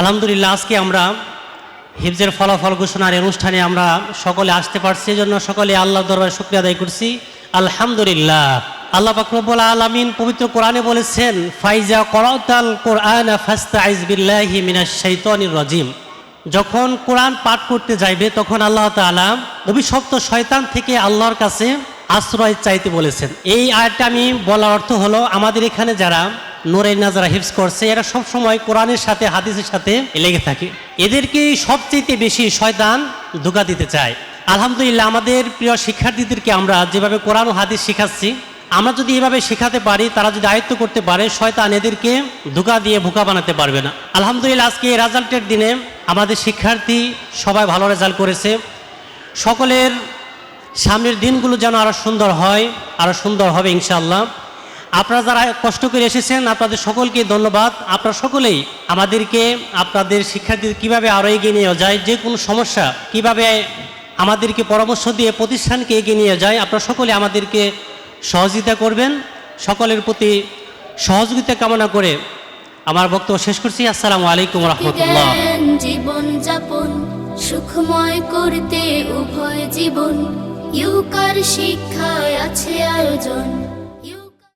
আলহামদুলিল্লাহ, আজকে আমরা হিফজের ফলাফল ঘোষণার অনুষ্ঠানে আমরা সকলে আসতে পারছি, এজন্য সকলে আল্লাহ দরবারে শুক্রিয়া আদায় করছি। আলহামদুলিল্লাহ। আল্লাহ পাকরবুল আলমিন পবিত্র কোরআনে বলেছেন, ফাইজা করাতাল কোরআন ফাস্তাইজ বিল্লাহি মিনাশ রাজিম। যখন কোরআন পাঠ করতে যাইবে, তখন আল্লাহ তাআলা অভিশপ্ত শয়তান থেকে আল্লাহর কাছে আশ্রয় চাইতে বলেছেন। এই আয়টা আমি বলার অর্থ হলো, আমাদের এখানে যারা নোরের নাজারা হিফজ করছে, এরা সব সময় কোরআনের সাথে, হাদিসের সাথে লেগে থাকে। এদেরকে সবচেয়ে বেশি শয়তান ধোকা দিতে চায়। আলহামদুলিল্লাহ, আমাদের প্রিয় শিক্ষার্থীদেরকে আমরা যেভাবে কোরআন ও হাদিস শেখাচ্ছি, আমরা যদি এভাবে শেখাতে পারি, তারা যদি আয়ত্ত করতে পারে, শয়তান এদেরকে ধোকা দিয়ে ভোকা বানাতে পারবে না। আলহামদুলিল্লাহ, আজকে এই রেজাল্টের দিনে আমাদের শিক্ষার্থী সবাই ভালো রেজাল্ট করেছে। সকলের সামনের দিনগুলো যেন আরও সুন্দর হয় আরও সুন্দর হবে ইনশাআল্লাহ। আপনারা যারা কষ্ট করে এসেছেন, আপনাদের সকলকে ধন্যবাদ। আপনারা সকলেই আমাদেরকে, আপনাদের শিক্ষার্থীদের কীভাবে আরও এগিয়ে নিয়ে যায়, যে কোনো সমস্যা কীভাবে আমাদেরকে পরামর্শ দিয়ে প্রতিষ্ঠানকে এগিয়ে নিয়ে যায়, আপনারা সকলে আমাদেরকে সহযোগিতা করবেন। সকলের প্রতি সহযোগিতা কামনা করে আমার বক্তব্য শেষ করছি। আসসালামু আলাইকুম রহমতুল্লাহ। জীবন যাপন, সুখময় করতে উভয় জীবন। ইউকার শিক্ষায় আছে আয়োজন।